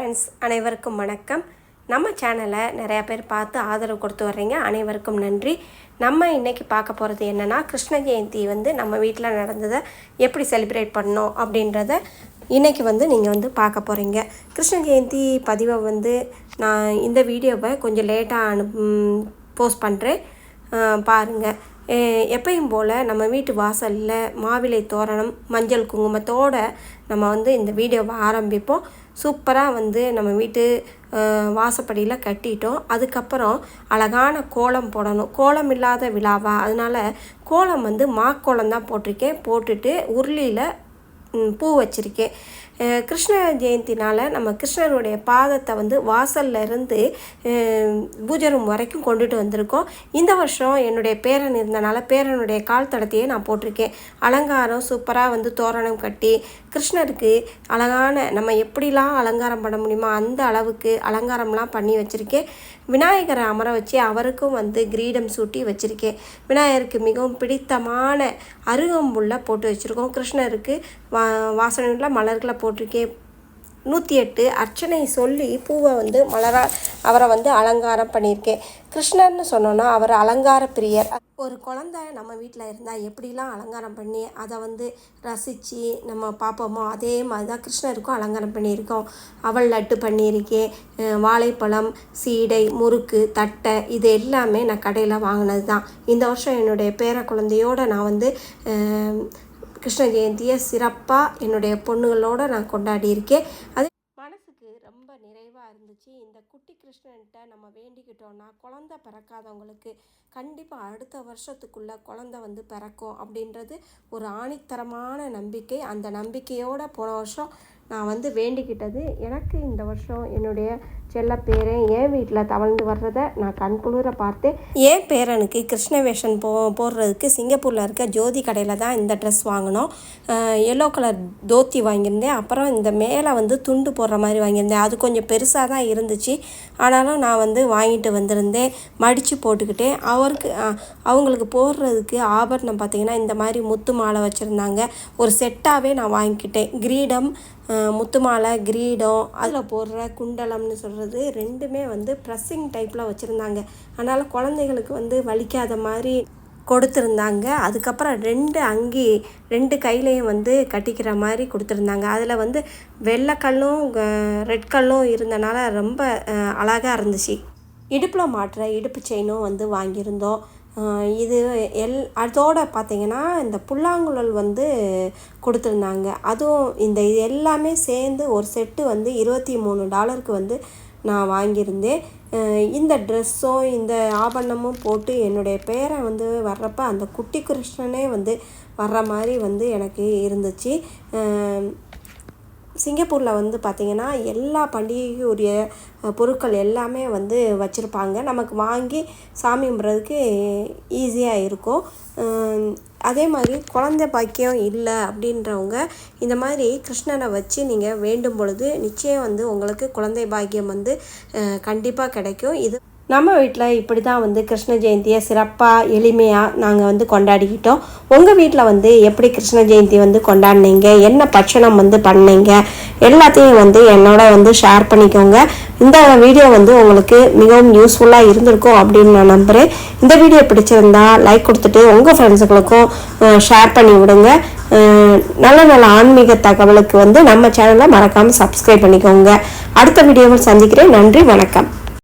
Friends அனைவருக்கும் வணக்கம். நம்ம சேனலை நிறையா பேர் பார்த்து ஆதரவு கொடுத்து வர்றீங்க. அனைவருக்கும் நன்றி. நம்ம இன்றைக்கி பார்க்க போகிறது என்னென்னா கிருஷ்ண ஜெயந்தி வந்து நம்ம வீட்டில் நடந்ததை எப்படி செலிப்ரேட் பண்ணோம் அப்படின்றத இன்றைக்கி வந்து நீங்கள் வந்து பார்க்க போகிறீங்க கிருஷ்ண ஜெயந்தி பதிவை வந்து நான் இந்த வீடியோவை கொஞ்சம் லேட்டாக அனு போஸ்ட் பண்ணுறேன் பாருங்கள் எப்பயும் போல் நம்ம வீட்டு வாசலில் மாவிலை தோரணம் மஞ்சள் குங்குமத்தோட நம்ம வந்து இந்த வீடியோவை ஆரம்பிப்போம். சூப்பராக வந்து நம்ம வீட்டு வாசப்படியில் கட்டிட்டோம். அதுக்கப்புறம் அழகான கோலம் போடணும். கோலம் இல்லாத விழாவா? அதனால் கோலம் வந்து மாக்கோலம் தான் போட்டிருக்கேன். போட்டுட்டு உருளியில் பூ வச்சுருக்கேன். கிருஷ்ண ஜெயந்தினால் நம்ம கிருஷ்ணருடைய பாதத்தை வந்து வாசல்ல இருந்து பூஜை ரூம் வரைக்கும் கொண்டுட்டு வந்திருக்கோம். இந்த வருஷம் என்னுடைய பேரன் இருந்தனால பேரனுடைய கால் தடத்தையே நான் போட்டிருக்கேன். அலங்காரம் சூப்பராக வந்து தோரணம் கட்டி கிருஷ்ணருக்கு அழகான நம்ம எப்படிலாம் அலங்காரம் பண்ண முடியுமோ அந்த அளவுக்கு அலங்காரம்லாம் பண்ணி வச்சுருக்கேன். விநாயகரை அமர வச்சு அவருக்கும் வந்து கிரீடம் சூட்டி வச்சுருக்கேன். விநாயகருக்கு மிகவும் பிடித்தமான அருகம்புல்ல போட்டு வச்சுருக்கோம். கிருஷ்ணருக்கு வா வாசனையுள்ள மலர்களை போட்டு போட்டிருக்கேன் நூற்றி எட்டு அர்ச்சனை சொல்லி பூவை வந்து மலரா அவரை வந்து அலங்காரம் பண்ணியிருக்கேன் கிருஷ்ணர்னு சொன்னோன்னா அவர் அலங்கார பிரியர். ஒரு குழந்த நம்ம வீட்டில் இருந்தால் எப்படிலாம் அலங்காரம் பண்ணி அதை வந்து ரசித்து நம்ம பார்ப்போமோ அதே மாதிரி தான் கிருஷ்ணருக்கும் அலங்காரம் பண்ணியிருக்கோம். அவள் லட்டு பண்ணியிருக்கேன் வாழைப்பழம் சீடை முறுக்கு தட்டை இது எல்லாமே நான் கடையில் வாங்கினது தான். இந்த வருஷம் என்னுடைய பேர குழந்தையோடு நான் வந்து கிருஷ்ண ஜெயந்தியை சிறப்பாக என்னுடைய பொண்ணுகளோடு நான் கொண்டாடியிருக்கேன். அது மனசுக்கு ரொம்ப நிறைவாக இருந்துச்சு. இந்த குட்டி கிருஷ்ணன்கிட்ட நம்ம வேண்டிக்கிட்டோன்னா குழந்த பிறக்காதவங்களுக்கு கண்டிப்பாக அடுத்த வருஷத்துக்குள்ளே குழந்த வந்து பிறக்கும் அப்படின்றது ஒரு ஆணித்தரமான நம்பிக்கை. அந்த நம்பிக்கையோடு போன வருஷம் நான் வந்து வேண்டிக்கிட்டது எனக்கு. இந்த வருஷம் என்னுடைய செல்ல பேரன் என் வீட்டில் தவழ்ந்து வர்றதை நான் கண்குளிர பார்த்தேன் என் பேரனுக்கு கிருஷ்ண வேஷன் போ போடுறதுக்கு சிங்கப்பூரில் இருக்க ஜோதி கடையில் தான் இந்த ட்ரெஸ் வாங்கினோம். எல்லோ கலர் தோத்தி வாங்கியிருந்தேன். அப்புறம் இந்த மேலே வந்து துண்டு போடுற மாதிரி வாங்கியிருந்தேன். அது கொஞ்சம் பெருசாக தான் இருந்துச்சு. ஆனாலும் நான் வந்து வாங்கிட்டு வந்திருந்தேன். மடித்து போட்டுக்கிட்டேன். அவருக்கு அவங்களுக்கு போடுறதுக்கு ஆபரணம் பார்த்திங்கன்னா இந்த மாதிரி முத்து மாலை வச்சுருந்தாங்க. ஒரு செட்டாகவே நான் வாங்கிக்கிட்டேன். கிரீடம் முத்து மாலை கிரீடம் அதில் போடுற குண்டலம்னு சொல்கிற சொல்கிறது ரெண்டுமே வந்து ப்ரெஸ்ஸிங் டைப்பில் வச்சுருந்தாங்க. அதனால் குழந்தைகளுக்கு வந்து வலிக்காத மாதிரி கொடுத்துருந்தாங்க. அதுக்கப்புறம் ரெண்டு அங்கி ரெண்டு கையிலையும் வந்து கட்டிக்கிற மாதிரி கொடுத்துருந்தாங்க. அதில் வந்து வெள்ளைக்கல்லும் ரெட் கல்லும் இருந்தனால ரொம்ப அழகாக இருந்துச்சு. இடுப்பில் மாட்டுற இடுப்பு செயினும் வந்து வாங்கியிருந்தோம். இது எல் அதோடு பார்த்திங்கன்னா இந்த புல்லாங்குழல் வந்து கொடுத்துருந்தாங்க. அதுவும் இந்த இது எல்லாமே சேர்ந்து ஒரு செட்டு வந்து இருபத்தி மூணு டாலருக்கு வந்து நான் வாங்கியிருந்தேன். இந்த ட்ரெஸ்ஸும் இந்த ஆபரணமும் போட்டு என்னுடைய பேரை வந்து வர்றப்ப அந்த குட்டி கிருஷ்ணனே வந்து வர்ற மாதிரி வந்து எனக்கு இருந்துச்சு. சிங்கப்பூரில் வந்து பார்த்திங்கன்னா எல்லா பண்டிகைக்குரிய பொருட்கள் எல்லாமே வந்து வச்சுருப்பாங்க. நமக்கு வாங்கி சாமி கும்பிட்றதுக்கு ஈஸியாக இருக்கும். அதே மாதிரி குழந்த பாக்கியம் இல்லை அப்படின்றவங்க இந்த மாதிரி கிருஷ்ணனை வச்சு நீங்கள் வேண்டும் பொழுது நிச்சயம் வந்து உங்களுக்கு குழந்தை பாக்கியம் வந்து கண்டிப்பாக கிடைக்கும். இது நம்ம வீட்டில் இப்படி தான் வந்து கிருஷ்ண ஜெயந்தியை சிறப்பாக எளிமையாக நாங்கள் வந்து கொண்டாடிக்கிட்டோம். உங்கள் வீட்டில் வந்து எப்படி கிருஷ்ண ஜெயந்தி வந்து கொண்டாடினீங்க? என்ன பட்சணம் வந்து பண்ணீங்க? எல்லாத்தையும் வந்து என்னோட வந்து ஷேர் பண்ணிக்கோங்க. இந்த வீடியோ வந்து உங்களுக்கு மிகவும் யூஸ்ஃபுல்லாக இருந்திருக்கும் அப்படின்னு நான் நம்புகிறேன் இந்த வீடியோ பிடிச்சிருந்தா லைக் கொடுத்துட்டு உங்கள் ஃப்ரெண்ட்ஸுகளுக்கும் ஷேர் பண்ணி விடுங்க. நல்ல நல்ல ஆன்மீக தகவலுக்கு வந்து நம்ம சேனலை மறக்காமல் சப்ஸ்கிரைப் பண்ணிக்கோங்க. அடுத்த வீடியோவில் சந்திக்கிறேன். நன்றி வணக்கம்.